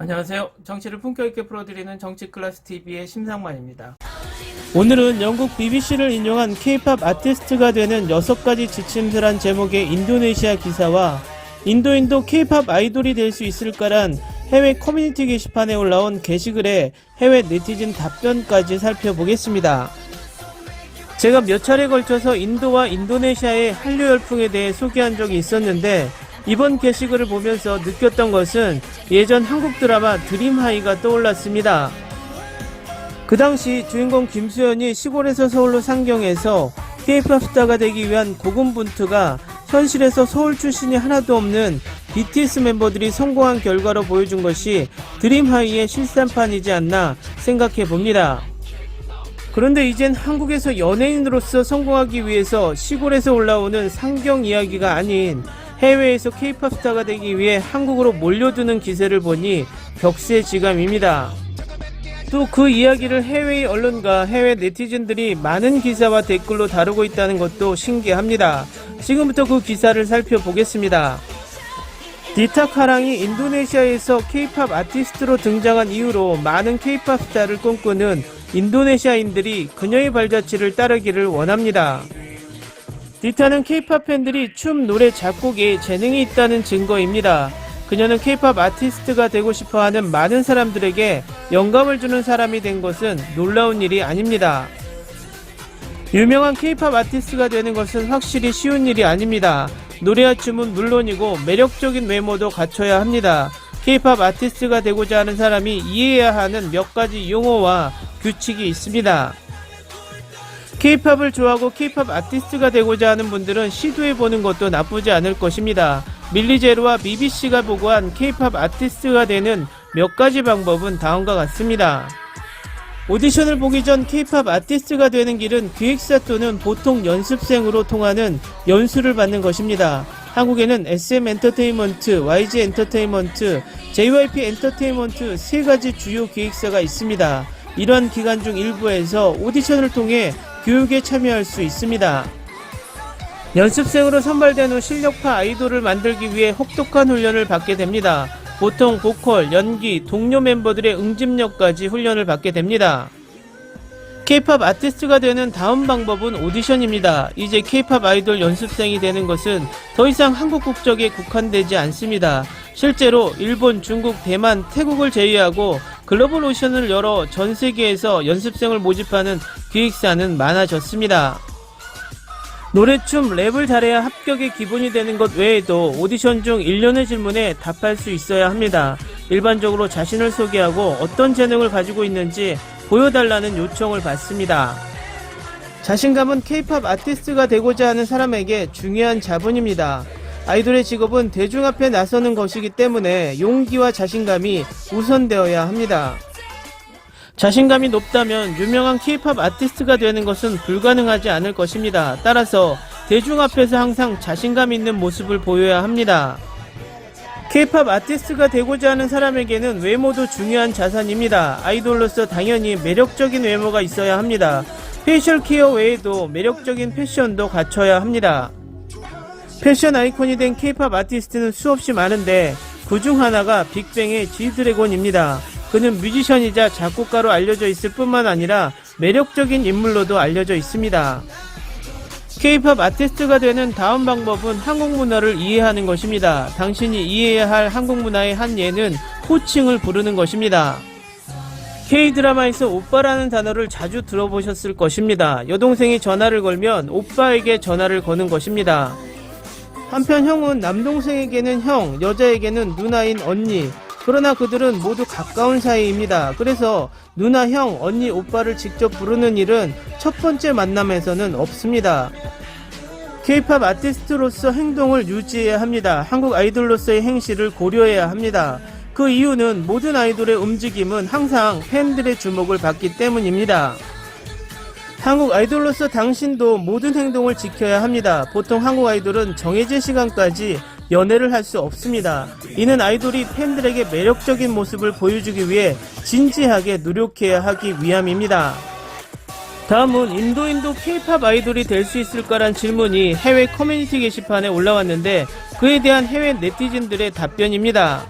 안녕하세요. 정치를 품격 있게 풀어드리는 정치 클래스 TV의 심상만입니다. 오늘은 영국 BBC를 인용한 K-팝 아티스트가 되는 6가지 지침서란 제목의 인도네시아 기사와 인도인도 K-팝 아이돌이 될 수 있을까란 해외 커뮤니티 게시판에 올라온 게시글에 해외 네티즌 답변까지 살펴보겠습니다. 제가 몇 차례 걸쳐서 인도와 인도네시아의 한류 열풍에 대해 소개한 적이 있었는데 이번 게시글을 보면서 느꼈던 것은 예전 한국 드라마 드림하이가 떠올랐습니다. 그 당시 주인공 김수현이 시골에서 서울로 상경해서 K-pop 스타가 되기 위한 고군분투가 현실에서 서울 출신이 하나도 없는 BTS 멤버들이 성공한 결과로 보여준 것이 드림하이의 실산판이지 않나 생각해 봅니다. 그런데 이젠 한국에서 연예인으로서 성공하기 위해서 시골에서 올라오는 상경 이야기가 아닌 해외에서 케이팝 스타가 되기 위해 한국으로 몰려드는 기세를 보니 격세지감입니다. 또 그 이야기를 해외의 언론과 해외 네티즌들이 많은 기사와 댓글로 다루고 있다는 것도 신기합니다. 지금부터 그 기사를 살펴보겠습니다. 디타카랑이 인도네시아에서 케이팝 아티스트로 등장한 이후로 많은 케이팝 스타를 꿈꾸는 인도네시아인들이 그녀의 발자취를 따르기를 원합니다. 디타는 케이팝 팬들이 춤, 노래, 작곡에 재능이 있다는 증거입니다. 그녀는 케이팝 아티스트가 되고 싶어 하는 많은 사람들에게 영감을 주는 사람이 된 것은 놀라운 일이 아닙니다. 유명한 케이팝 아티스트가 되는 것은 확실히 쉬운 일이 아닙니다. 노래와 춤은 물론이고 매력적인 외모도 갖춰야 합니다. 케이팝 아티스트가 되고자 하는 사람이 이해해야 하는 몇 가지 용어와 규칙이 있습니다. 케이팝을 좋아하고 케이팝 아티스트가 되고자 하는 분들은 시도해보는 것도 나쁘지 않을 것입니다. 밀리제로와 BBC가 보고한 케이팝 아티스트가 되는 몇 가지 방법은 다음과 같습니다. 오디션을 보기 전 케이팝 아티스트가 되는 길은 기획사 또는 보통 연습생으로 통하는 연수를 받는 것입니다. 한국에는 SM 엔터테인먼트, YG 엔터테인먼트, JYP 엔터테인먼트 세 가지 주요 기획사가 있습니다. 이러한 기간 중 일부에서 오디션을 통해 교육에 참여할 수 있습니다. 연습생으로 선발된 후 실력파 아이돌을 만들기 위해 혹독한 훈련을 받게 됩니다. 보통 보컬, 연기, 동료 멤버들의 응집력까지 훈련을 받게 됩니다. K-팝 아티스트가 되는 다음 방법은 오디션입니다. 이제 K-팝 아이돌 연습생이 되는 것은 더 이상 한국 국적에 국한되지 않습니다. 실제로 일본, 중국, 대만, 태국을 제외하고 글로벌 오션을 열어 전 세계에서 연습생을 모집하는 기획사는 많아졌습니다. 노래, 춤, 랩을 잘해야 합격의 기본이 되는 것 외에도 오디션 중 일련의 질문에 답할 수 있어야 합니다. 일반적으로 자신을 소개하고 어떤 재능을 가지고 있는지 보여달라는 요청을 받습니다. 자신감은 케이팝 아티스트가 되고자 하는 사람에게 중요한 자본입니다. 아이돌의 직업은 대중 앞에 나서는 것이기 때문에 용기와 자신감이 우선되어야 합니다. 자신감이 높다면 유명한 케이팝 아티스트가 되는 것은 불가능하지 않을 것입니다. 따라서 대중 앞에서 항상 자신감 있는 모습을 보여야 합니다. 케이팝 아티스트가 되고자 하는 사람에게는 외모도 중요한 자산입니다. 아이돌로서 당연히 매력적인 외모가 있어야 합니다. 페이셜 케어 외에도 매력적인 패션도 갖춰야 합니다. 패션 아이콘이 된 케이팝 아티스트는 수없이 많은데 그 중 하나가 빅뱅의 G드래곤입니다. 그는 뮤지션이자 작곡가로 알려져 있을 뿐만 아니라 매력적인 인물로도 알려져 있습니다. K-팝 아티스트가 되는 다음 방법은 한국 문화를 이해하는 것입니다. 당신이 이해해야 할 한국 문화의 한 예는 호칭을 부르는 것입니다. K-드라마에서 오빠라는 단어를 자주 들어보셨을 것입니다. 여동생이 전화를 걸면 오빠에게 전화를 거는 것입니다. 한편 형은 남동생에게는 형, 여자에게는 누나인 언니, 그러나 그들은 모두 가까운 사이입니다. 그래서 누나, 형, 언니, 오빠를 직접 부르는 일은 첫 번째 만남에서는 없습니다. K-팝 아티스트로서 행동을 유지해야 합니다. 한국 아이돌로서의 행실을 고려해야 합니다. 그 이유는 모든 아이돌의 움직임은 항상 팬들의 주목을 받기 때문입니다. 한국 아이돌로서 당신도 모든 행동을 지켜야 합니다. 보통 한국 아이돌은 정해진 시간까지 연애를 할 수 없습니다. 이는 아이돌이 팬들에게 매력적인 모습을 보여주기 위해 진지하게 노력해야 하기 위함입니다. 다음은 인도인도 K-팝 아이돌이 될 수 있을까란 질문이 해외 커뮤니티 게시판에 올라왔는데 그에 대한 해외 네티즌들의 답변입니다.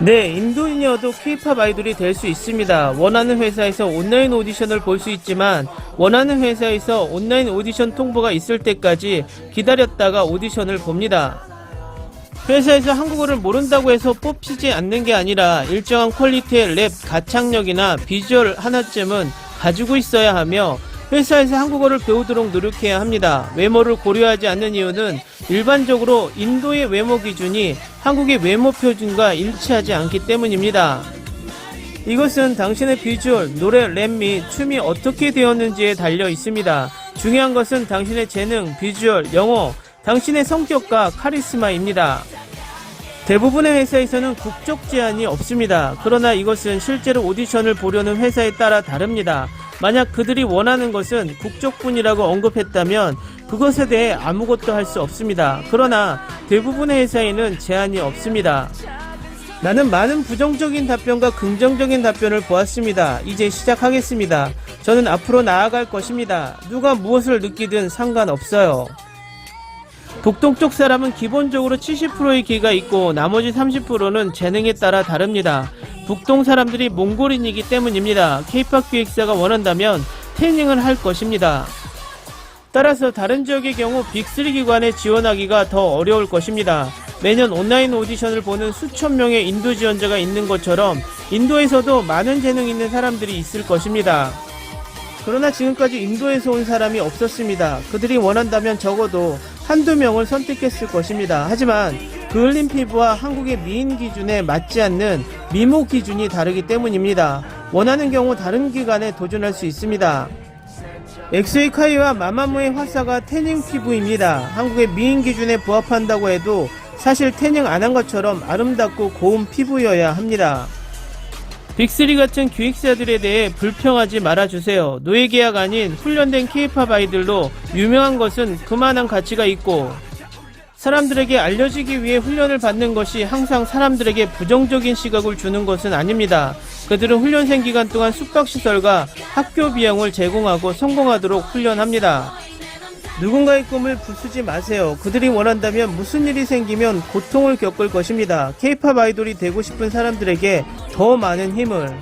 네, 인도인이어도 K-팝 아이돌이 될 수 있습니다. 원하는 회사에서 온라인 오디션을 볼 수 있지만 원하는 회사에서 온라인 오디션 통보가 있을 때까지 기다렸다가 오디션을 봅니다. 회사에서 한국어를 모른다고 해서 뽑히지 않는 게 아니라 일정한 퀄리티의 랩 가창력이나 비주얼 하나쯤은 가지고 있어야 하며 회사에서 한국어를 배우도록 노력해야 합니다. 외모를 고려하지 않는 이유는 일반적으로 인도의 외모 기준이 한국의 외모 표준과 일치하지 않기 때문입니다. 이것은 당신의 비주얼, 노래, 랩 및 춤이 어떻게 되었는지에 달려 있습니다. 중요한 것은 당신의 재능, 비주얼, 영어, 당신의 성격과 카리스마입니다. 대부분의 회사에서는 국적 제한이 없습니다. 그러나 이것은 실제로 오디션을 보려는 회사에 따라 다릅니다. 만약 그들이 원하는 것은 국적뿐이라고 언급했다면 그것에 대해 아무것도 할 수 없습니다. 그러나 대부분의 회사에는 제한이 없습니다. 나는 많은 부정적인 답변과 긍정적인 답변을 보았습니다. 이제 시작하겠습니다. 저는 앞으로 나아갈 것입니다. 누가 무엇을 느끼든 상관없어요. 북동쪽 사람은 기본적으로 70%의 기가 있고 나머지 30%는 재능에 따라 다릅니다. 북동 사람들이 몽골인이기 때문입니다. 케이팝 기획사가 원한다면 태닝을 할 것입니다. 따라서 다른 지역의 경우 빅3 기관에 지원하기가 더 어려울 것입니다. 매년 온라인 오디션을 보는 수천 명의 인도 지원자가 있는 것처럼 인도에서도 많은 재능 있는 사람들이 있을 것입니다. 그러나 지금까지 인도에서 온 사람이 없었습니다. 그들이 원한다면 적어도 한두 명을 선택했을 것입니다. 하지만 그을린 피부와 한국의 미인 기준에 맞지 않는 미모 기준이 다르기 때문입니다. 원하는 경우 다른 기관에 도전할 수 있습니다. 엑스웨이 카이와 마마무의 화사가 태닝 피부입니다. 한국의 미인 기준에 부합한다고 해도 사실 태닝 안 한 것처럼 아름답고 고운 피부여야 합니다. 빅3 같은 기획사들에 대해 불평하지 말아주세요. 노예 계약 아닌 훈련된 케이팝 아이들로 유명한 것은 그만한 가치가 있고 사람들에게 알려지기 위해 훈련을 받는 것이 항상 사람들에게 부정적인 시각을 주는 것은 아닙니다. 그들은 훈련생 기간 동안 숙박시설과 학교 비용을 제공하고 성공하도록 훈련합니다. 누군가의 꿈을 부수지 마세요. 그들이 원한다면 무슨 일이 생기면 고통을 겪을 것입니다. 케이팝 아이돌이 되고 싶은 사람들에게 더 많은 힘을.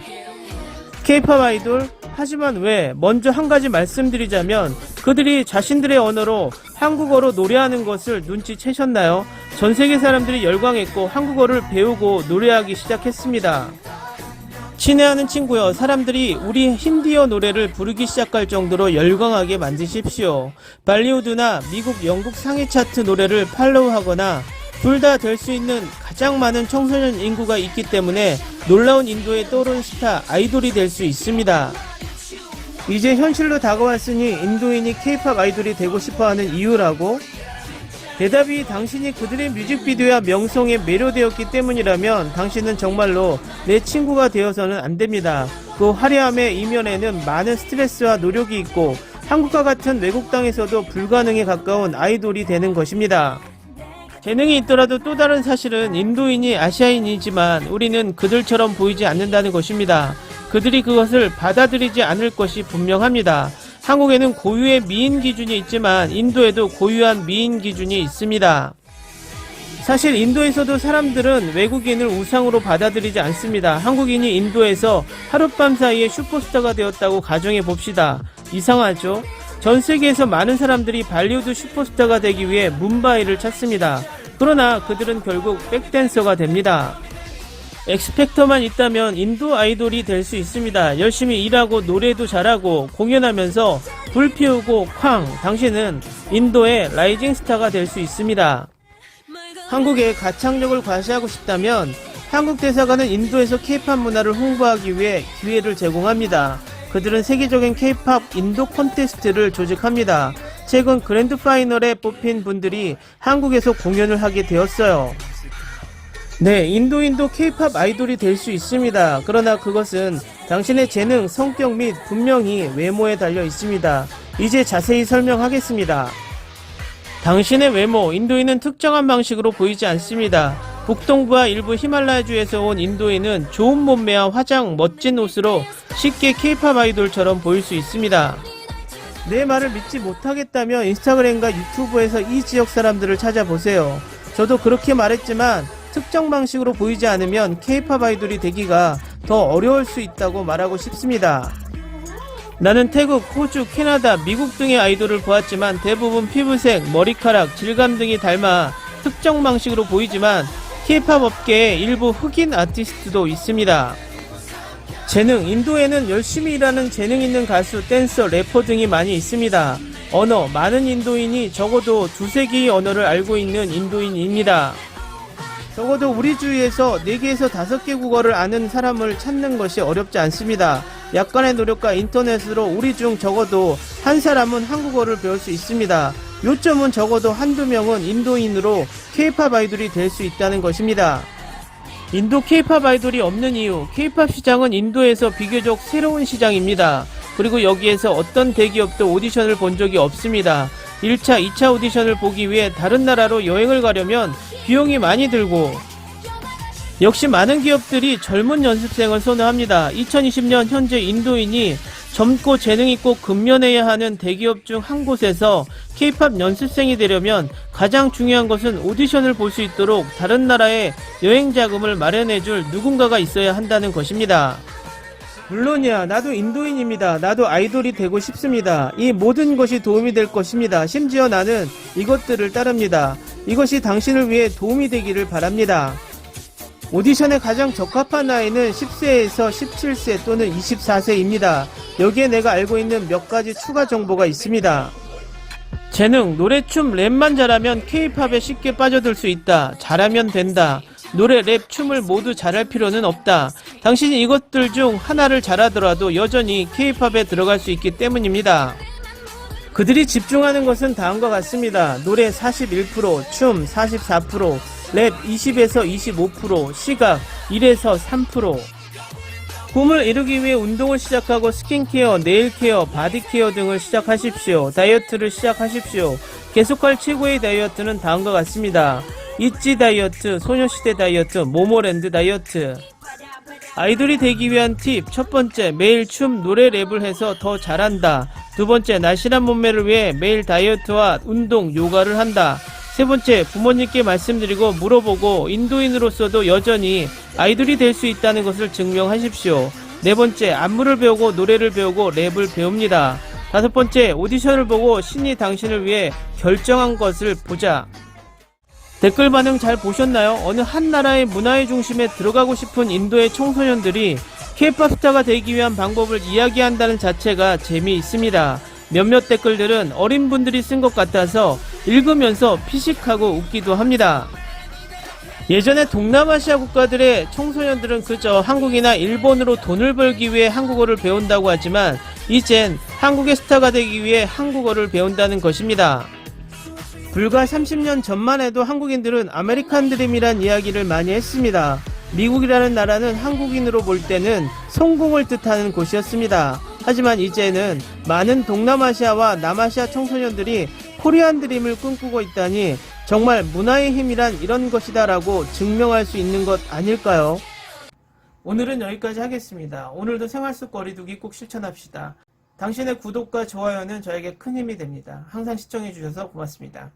케이팝 아이돌? 하지만 왜? 먼저 한 가지 말씀드리자면 그들이 자신들의 언어로 한국어로 노래하는 것을 눈치채셨나요? 전 세계 사람들이 열광했고 한국어를 배우고 노래하기 시작했습니다. 친애하는 친구여, 사람들이 우리 힌디어 노래를 부르기 시작할 정도로 열광하게 만드십시오. 발리우드나 미국, 영국 상위 차트 노래를 팔로우하거나 둘 다 될 수 있는 가장 많은 청소년 인구가 있기 때문에 놀라운 인도에 떠오른 스타 아이돌이 될 수 있습니다. 이제 현실로 다가왔으니 인도인이 케이팝 아이돌이 되고 싶어하는 이유라고? 대답이 당신이 그들의 뮤직비디오와 명성에 매료되었기 때문이라면 당신은 정말로 내 친구가 되어서는 안 됩니다. 그 화려함의 이면에는 많은 스트레스와 노력이 있고 한국과 같은 외국 땅에서도 불가능에 가까운 아이돌이 되는 것입니다. 재능이 있더라도 또 다른 사실은 인도인이 아시아인이지만 우리는 그들처럼 보이지 않는다는 것입니다. 그들이 그것을 받아들이지 않을 것이 분명합니다. 한국에는 고유의 미인 기준이 있지만 인도에도 고유한 미인 기준이 있습니다. 사실 인도에서도 사람들은 외국인을 우상으로 받아들이지 않습니다. 한국인이 인도에서 하룻밤 사이에 슈퍼스타가 되었다고 가정해 봅시다. 이상하죠? 전 세계에서 많은 사람들이 발리우드 슈퍼스타가 되기 위해 문바이를 찾습니다. 그러나 그들은 결국 백댄서가 됩니다. 엑스팩터만 있다면 인도 아이돌이 될 수 있습니다. 열심히 일하고 노래도 잘하고 공연하면서 불 피우고 쾅! 당신은 인도의 라이징 스타가 될 수 있습니다. 한국의 가창력을 과시하고 싶다면 한국 대사관은 인도에서 케이팝 문화를 홍보하기 위해 기회를 제공합니다. 그들은 세계적인 케이팝 인도 콘테스트를 조직합니다. 최근 그랜드 파이널에 뽑힌 분들이 한국에서 공연을 하게 되었어요. 네, 인도인도 케이팝 아이돌이 될 수 있습니다. 그러나 그것은 당신의 재능, 성격 및 분명히 외모에 달려 있습니다. 이제 자세히 설명하겠습니다. 당신의 외모, 인도인은 특정한 방식으로 보이지 않습니다. 북동부와 일부 히말라야주에서 온 인도인은 좋은 몸매와 화장, 멋진 옷으로 쉽게 케이팝 아이돌처럼 보일 수 있습니다. 내 말을 믿지 못하겠다면 인스타그램과 유튜브에서 이 지역 사람들을 찾아보세요. 저도 그렇게 말했지만 특정 방식으로 보이지 않으면 케이팝 아이돌이 되기가 더 어려울 수 있다고 말하고 싶습니다. 나는 태국, 호주, 캐나다, 미국 등의 아이돌을 보았지만 대부분 피부색, 머리카락, 질감 등이 닮아 특정 방식으로 보이지만 케이팝 업계에 일부 흑인 아티스트도 있습니다. 재능, 인도에는 열심히 일하는 재능 있는 가수, 댄서, 래퍼 등이 많이 있습니다. 언어, 많은 인도인이 적어도 두세 개의 언어를 알고 있는 인도인입니다. 적어도 우리 주위에서 4개에서 5개 국어를 아는 사람을 찾는 것이 어렵지 않습니다. 약간의 노력과 인터넷으로 우리 중 적어도 한 사람은 한국어를 배울 수 있습니다. 요점은 적어도 한두 명은 인도인으로 케이팝 아이돌이 될 수 있다는 것입니다. 인도 케이팝 아이돌이 없는 이유, 케이팝 시장은 인도에서 비교적 새로운 시장입니다. 그리고 여기에서 어떤 대기업도 오디션을 본 적이 없습니다. 1차, 2차 오디션을 보기 위해 다른 나라로 여행을 가려면 비용이 많이 들고 역시 많은 기업들이 젊은 연습생을 선호합니다. 2020년 현재 인도인이 젊고 재능 있고 근면해야 하는 대기업 중 한 곳에서 K-팝 연습생이 되려면 가장 중요한 것은 오디션을 볼 수 있도록 다른 나라에 여행 자금을 마련해 줄 누군가가 있어야 한다는 것입니다. 물론이야, 나도 인도인입니다. 나도 아이돌이 되고 싶습니다. 이 모든 것이 도움이 될 것입니다. 심지어 나는 이것들을 따릅니다. 이것이 당신을 위해 도움이 되기를 바랍니다. 오디션에 가장 적합한 나이는 10세에서 17세 또는 24세입니다. 여기에 내가 알고 있는 몇 가지 추가 정보가 있습니다. 재능, 노래, 춤, 랩만 잘하면 K-팝에 쉽게 빠져들 수 있다. 잘하면 된다. 노래, 랩, 춤을 모두 잘할 필요는 없다. 당신이 이것들 중 하나를 잘하더라도 여전히 K-팝에 들어갈 수 있기 때문입니다. 그들이 집중하는 것은 다음과 같습니다. 노래 41%, 춤 44%, 랩 20에서 25%, 시각 1에서 3%. 꿈을 이루기 위해 운동을 시작하고 스킨케어, 네일케어, 바디케어 등을 시작하십시오. 다이어트를 시작하십시오. 계속할 최고의 다이어트는 다음과 같습니다. 있지 다이어트, 소녀시대 다이어트, 모모랜드 다이어트. 아이돌이 되기 위한 팁. 첫 번째, 매일 춤, 노래, 랩을 해서 더 잘한다. 두 번째, 날씬한 몸매를 위해 매일 다이어트와 운동, 요가를 한다. 세 번째, 부모님께 말씀드리고 물어보고 인도인으로서도 여전히 아이돌이 될 수 있다는 것을 증명하십시오. 네 번째, 안무를 배우고 노래를 배우고 랩을 배웁니다. 다섯 번째, 오디션을 보고 신이 당신을 위해 결정한 것을 보자. 댓글 반응 잘 보셨나요? 어느 한 나라의 문화의 중심에 들어가고 싶은 인도의 청소년들이 케이팝 스타가 되기 위한 방법을 이야기한다는 자체가 재미있습니다. 몇몇 댓글들은 어린 분들이 쓴 것 같아서 읽으면서 피식하고 웃기도 합니다. 예전에 동남아시아 국가들의 청소년들은 그저 한국이나 일본으로 돈을 벌기 위해 한국어를 배운다고 하지만 이젠 한국의 스타가 되기 위해 한국어를 배운다는 것입니다. 불과 30년 전만 해도 한국인들은 아메리칸 드림이란 이야기를 많이 했습니다. 미국이라는 나라는 한국인으로 볼 때는 성공을 뜻하는 곳이었습니다. 하지만 이제는 많은 동남아시아와 남아시아 청소년들이 코리안 드림을 꿈꾸고 있다니 정말 문화의 힘이란 이런 것이다라고 증명할 수 있는 것 아닐까요? 오늘은 여기까지 하겠습니다. 오늘도 생활 속 거리두기 꼭 실천합시다. 당신의 구독과 좋아요는 저에게 큰 힘이 됩니다. 항상 시청해주셔서 고맙습니다.